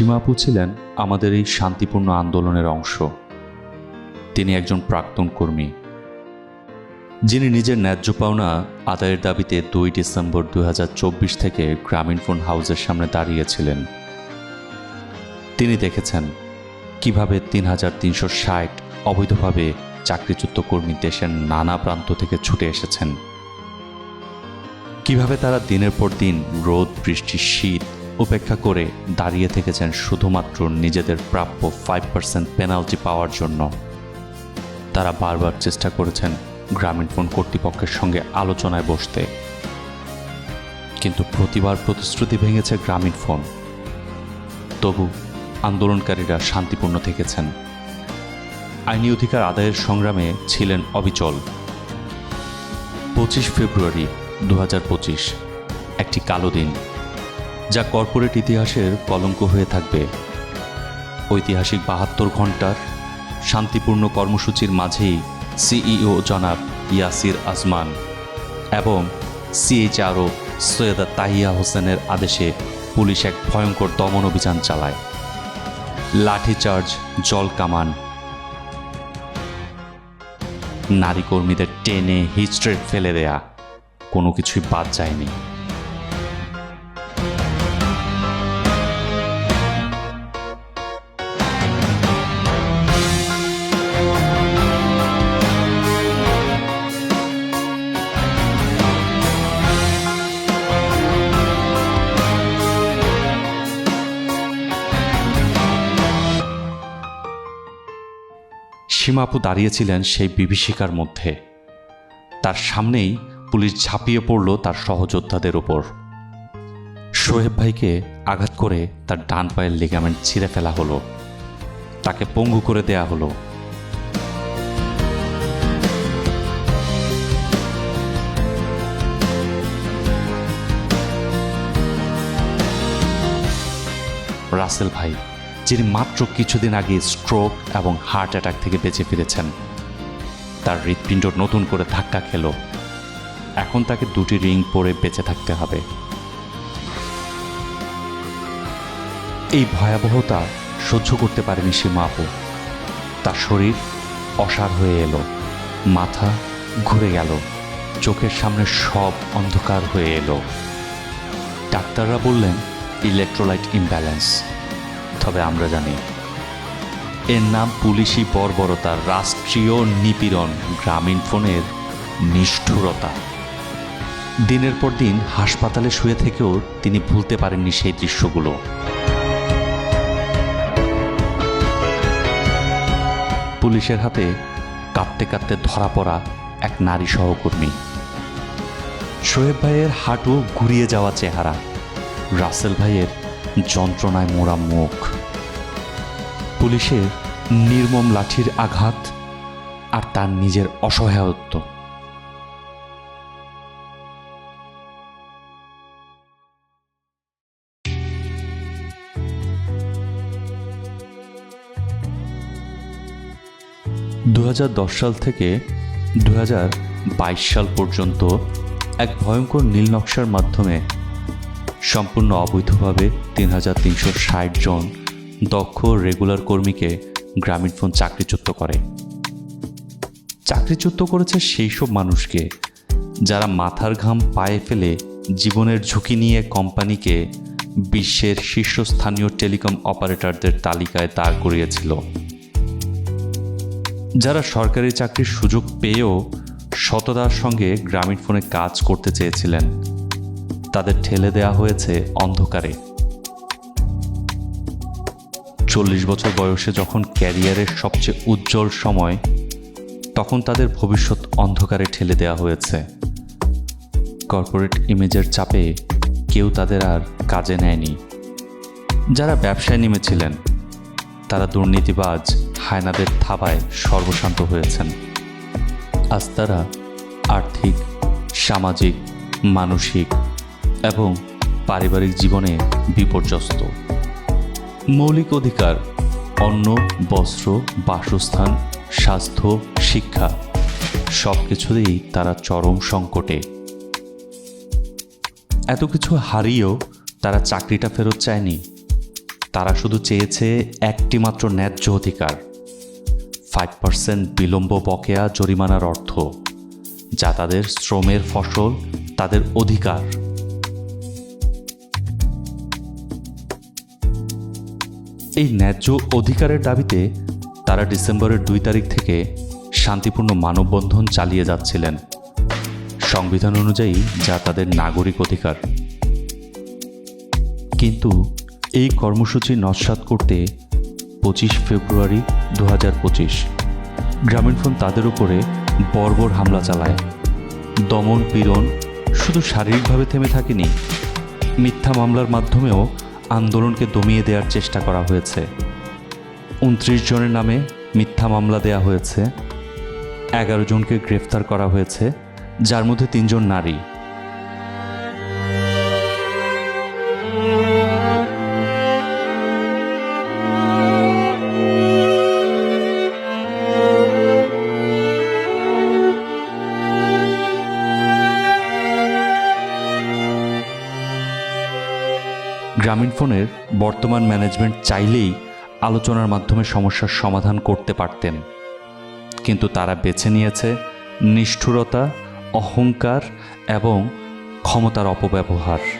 সীমাপু ছিলেন আমাদের এই শান্তিপূর্ণ আন্দোলনের অংশ। তিনি একজন প্রাক্তন কর্মী। যিনি নিজের ন্যায্য পাওনা আদায়ের দাবিতে দুই ডিসেম্বর দুই হাজার চব্বিশ থেকে গ্রামীণ ফোন হাউসের সামনে দাঁড়িয়েছিলেন। তিনি দেখেছেন কীভাবে তিন হাজার তিনশো ষাট অবৈধভাবে চাকরিচ্যুত কর্মী দেশের নানা প্রান্ত থেকে ছুটে এসেছেন। কীভাবে তারা দিনের পর দিন রোদ, বৃষ্টি, শীত উপেক্ষা করে দাঁড়িয়ে থেকেছেন শুধুমাত্র নিজেদের প্রাপ্য ফাইভ পার্সেন্ট পেনাল্টি পাওয়ার জন্য। তারা বারবার চেষ্টা করেছেন গ্রামীণ ফোন কর্তৃপক্ষের সঙ্গে আলোচনায় বসতে। কিন্তু প্রতিবার প্রতিশ্রুতি ভেঙেছে গ্রামীণ ফোন। তবু আন্দোলনকারীরা শান্তিপূর্ণ থেকেছেন। আইনি অধিকার আদায়ের সংগ্রামে ছিলেন অবিচল। পঁচিশ ফেব্রুয়ারি দু হাজার পঁচিশ, একটি কালো দিন। যা কর্পোরেট ইতিহাসের কলঙ্ক হয়ে থাকবে। ঐতিহাসিক বাহাত্তর ঘণ্টার শান্তিপূর্ণ কর্মসূচির মাঝেই সিইও জনাব ইয়াসির আজমান এবং সিএইচআরও সৈয়দা তাহিয়া হোসেনের আদেশে পুলিশ এক ভয়ঙ্কর দমন অভিযান চালায়। লাঠিচার্জ, জল কামান। নারী কর্মীদের টেনে হিস্ট্রে ফেলে দেয়া। কোনো কিছুই বাদ যায়নি। সীমাপু দাঁড়িয়েছিলেন সেই বিভীষিকার মধ্যে। তার সামনেই পুলিশ ঝাঁপিয়ে পড়ল তার সহযোদ্ধাদের ওপর শোয়েব ভাইকে আঘাত করে তার ডান পায়ের লিগামেন্ট ছিঁড়ে ফেলা হলো। তাকে পঙ্গু করে দেয়া হলো। রাসেল ভাই যিনি মাত্র কিছুদিন আগে স্ট্রোক এবং হার্ট অ্যাটাক থেকে বেঁচে ফিরেছেন। তার হৃৎপিণ্ড নতুন করে ধাক্কা খেল। এখন তাকে দুটি রিং পরে বেঁচে থাকতে হবে। এই ভয়াবহতা সহ্য করতে পারেনি সীমা আপু তার শরীর অসার হয়ে এলো। মাথা ঘুরে গেল। চোখের সামনে সব অন্ধকার হয়ে এলো। ডাক্তাররা বললেন ইলেকট্রোলাইট ইমব্যালেন্স তবে আমরা জানি, এর নাম পুলিশি বর্বরতা রাষ্ট্রীয় নিপীড়ন গ্রামীণ ফোনের নিষ্ঠুরতা। দিনের পর দিন হাসপাতালে শুয়ে থেকেও তিনি ভুলতে পারেননি সেই দৃশ্যগুলো। পুলিশের হাতে কাঁদতে কাঁদতে ধরা পড়া এক নারী সহকর্মী। শোয়েব ভাইয়ের হাঁটু ঘুরিয়ে যাওয়া চেহারা, রাসেল ভাইয়ের যন্ত্রণায় মোড়া মুখ। পুলিশের নির্মম লাঠির আঘাত আর তার নিজের অসহায়ত্ব। দু হাজার দশ সাল থেকে দু হাজার বাইশ সাল পর্যন্ত এক ভয়ঙ্কর নীল নকশার মাধ্যমে সম্পূর্ণ অবৈধভাবে তিন হাজার তিনশো ষাট জন দক্ষ রেগুলার কর্মীকে গ্রামীণ ফোন চাকরিচ্যুত করে। চাকরিচ্যুত করেছে সেই সব মানুষকে যারা মাথার ঘাম পায়ে ফেলে জীবনের ঝুঁকি নিয়ে কোম্পানিকে বিশ্বের শীর্ষস্থানীয় টেলিকম অপারেটরদের তালিকায় দাঁড় করিয়েছিল। যারা সরকারি চাকরির সুযোগ পেয়েও সততার সঙ্গে গ্রামীণ ফোনে কাজ করতে চেয়েছিলেন। তাদের ঠেলে দেয়া হয়েছে অন্ধকারে। চল্লিশ বছর বয়সে যখন ক্যারিয়ারের সবচেয়ে উজ্জ্বল সময়, তখন তাদের ভবিষ্যৎ অন্ধকারে ঠেলে দেওয়া হয়েছে। কর্পোরেট ইমেজের চাপে কেউ তাদের আর কাজে নেয়নি। যারা ব্যবসায় নেমেছিলেন, তারা দুর্নীতিবাজ হায়নাদের থাবায় সর্বশান্ত হয়েছেন। আজ তারা আর্থিক, সামাজিক, মানসিক এবং পারিবারিক জীবনে বিপর্যস্ত। মৌলিক অধিকার, অন্ন, বস্ত্র, বাসস্থান, স্বাস্থ্য, শিক্ষা সব কিছুতেই তারা চরম সংকটে। এত কিছু হারিয়েও তারা চাকরিটা ফেরত চায়নি। তারা শুধু চেয়েছে একটি মাত্র ন্যায্য অধিকার ফাইভ পার্সেন্ট বিলম্ব বকেয়া জরিমানার অর্থ, যা তাদের শ্রমের ফসল, তাদের অধিকার। এই ন্যায্য অধিকারের দাবিতে তারা ডিসেম্বরের দুই তারিখ থেকে শান্তিপূর্ণ মানববন্ধন চালিয়ে যাচ্ছিলেন। সংবিধান অনুযায়ী যা তাদের নাগরিক অধিকার। কিন্তু এই কর্মসূচি নস্বাত করতে পঁচিশ ফেব্রুয়ারি দু হাজার পঁচিশ গ্রামীণফোন তাদের উপরে বর্বর হামলা চালায়। দমন পীড়ন শুধু শারীরিকভাবে থেমে থাকেনি, মিথ্যা মামলার মাধ্যমেও আন্দোলনকে দমিয়ে দেওয়ার চেষ্টা করা হয়েছে। উনত্রিশ জনের নামে মিথ্যা মামলা দেয়া হয়েছে। এগারো জনকে গ্রেফতার করা হয়েছে, যার মধ্যে তিনজন নারী। গ্রামীণফোনের বর্তমান ম্যানেজমেন্ট চাইলেই আলোচনার মাধ্যমে সমস্যার সমাধান করতে পারতেন। কিন্তু তারা বেছে নিয়েছে নিষ্ঠুরতা, অহংকার এবং ক্ষমতার অপব্যবহার।